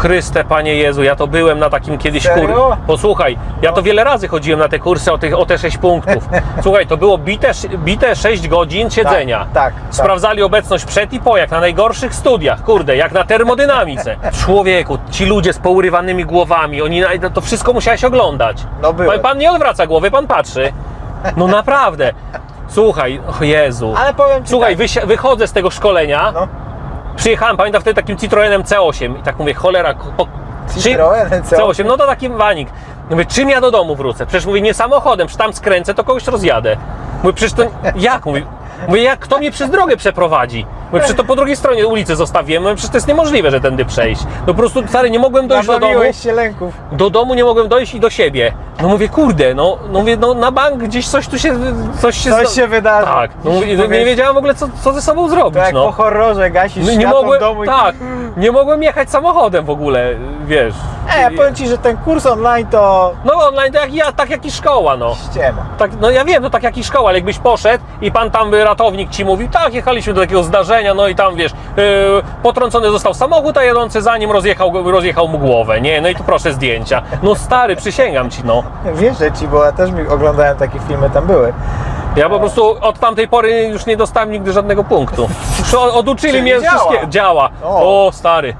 Chryste, Panie Jezu, ja to byłem na takim kiedyś Serio? kur... Posłuchaj, ja to wiele razy chodziłem na te kursy o, tych, o te 6 punktów. Słuchaj, to było bite, bite 6 godzin siedzenia. Tak, tak, tak. Sprawdzali obecność przed i po, jak na najgorszych studiach, kurde, jak na termodynamice. Człowieku, ci ludzie z pourywanymi głowami, oni, na- to wszystko musiałeś oglądać. No byłem. pan, pan nie odwraca głowy, pan patrzy. No naprawdę. Słuchaj, o Jezu. Ale powiem ci Słuchaj, tak, wychodzę z tego szkolenia, no, Przyjechałem, pamiętam wtedy takim Citroenem C8 i tak mówię, cholera, po, Citroenem C8? C8, no to taki wanik. Mówię, czym ja do domu wrócę? Przecież mówię, nie samochodem, przecież tam skręcę, to kogoś rozjadę. Mówię, przecież to, jak? Mówię, mówię, jak kto mnie przez drogę przeprowadzi? Mówię, przecież to po drugiej stronie ulicy zostawiłem, mówię, przecież to jest niemożliwe, że tędy przejść. No po prostu, stary, nie mogłem dojść do domu. się lęków. Do domu nie mogłem dojść i do siebie. No mówię, kurde, no, no mówię, no na bank gdzieś coś tu się, coś się... Coś się wydarzy. Tak, no mówię, Powiesz, nie wiedziałem w ogóle, co, co ze sobą zrobić, To jak no. po horrorze gasisz No, nie mogłem, w domu i... tak, nie mogłem jechać samochodem w ogóle, wiesz. E, ja powiem Ci, że ten kurs online to No online to jak ja, tak jak i szkoła, no. ściema. Tak, no ja wiem, to tak jak i szkoła, ale jakbyś poszedł i pan tam ratownik ci mówił, tak, jechaliśmy do takiego zdarzenia, no i tam wiesz, yy, potrącony został samochód, a jadący za nim rozjechał, rozjechał mu głowę, nie? No i tu proszę zdjęcia. No stary, przysięgam ci, no. Wierzę Ci, bo ja też mi oglądałem takie filmy, tam były. Ja po prostu od tamtej pory już nie dostałem nigdy żadnego punktu. Oduczyli Czyli mnie działa. wszystkie. Działa. O. O, stary.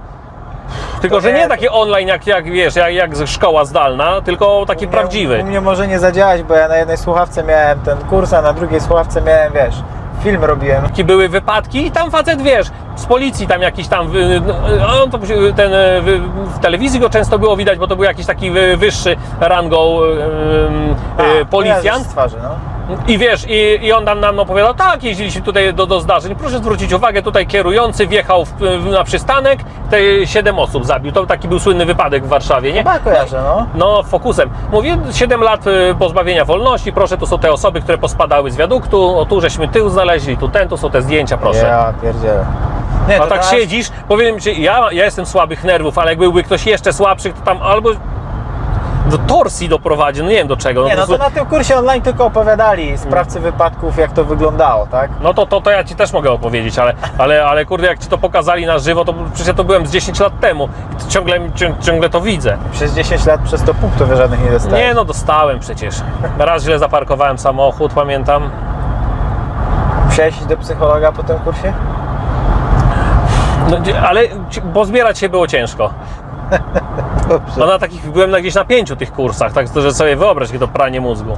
Tylko, To że nie takie online jak, jak wiesz, jak, jak szkoła zdalna, tylko taki U mnie- prawdziwy. U mnie może nie zadziałać, bo ja na jednej słuchawce miałem ten kurs, a na drugiej słuchawce miałem, wiesz, film robiłem. Takie były wypadki i tam facet, wiesz, z policji tam jakiś tam, wy- no, on to, ten, w telewizji go często było widać, bo to był jakiś taki wy- wyższy rangą em, A, kojarzysz policjant. z twarzy, no. I wiesz, i, i on tam nam opowiadał, tak, jeździliśmy tutaj do, do zdarzeń. Proszę zwrócić uwagę, tutaj kierujący wjechał w, na przystanek, te 7 osób zabił. To taki był słynny wypadek w Warszawie, nie? Chyba kojarzę, no. No, fokusem. Mówię, 7 lat y, pozbawienia wolności, proszę, to są te osoby, które pospadały z wiaduktu, o tu żeśmy tył znaleźli, tu ten, tu są te zdjęcia, proszę. Ja pierdzielę. Nie, A to tak teraz- siedzisz, powiem Ci, ja, ja jestem słabych nerwów, ale jak byłby ktoś jeszcze słabszy, to tam albo do torsji doprowadzi, no nie wiem do czego. Nie, po no to na tym kursie online tylko opowiadali sprawcy wypadków, jak to wyglądało, tak? No to, to, to ja ci też mogę opowiedzieć, ale, ale, ale kurde, jak ci to pokazali na żywo, to przecież ja to byłem z 10 lat temu i ciągle, cią- ciągle to widzę. Przez 10 lat przez to punktów żadnych nie dostałem. Nie no, dostałem przecież. Raz źle zaparkowałem samochód, pamiętam. Musiałeś iść do psychologa po tym kursie? No, ale ci- pozbierać się było ciężko. Dobrze. No na takich, byłem na gdzieś na pięciu tych kursach, tak że sobie wyobraź, jakie to pranie mózgu.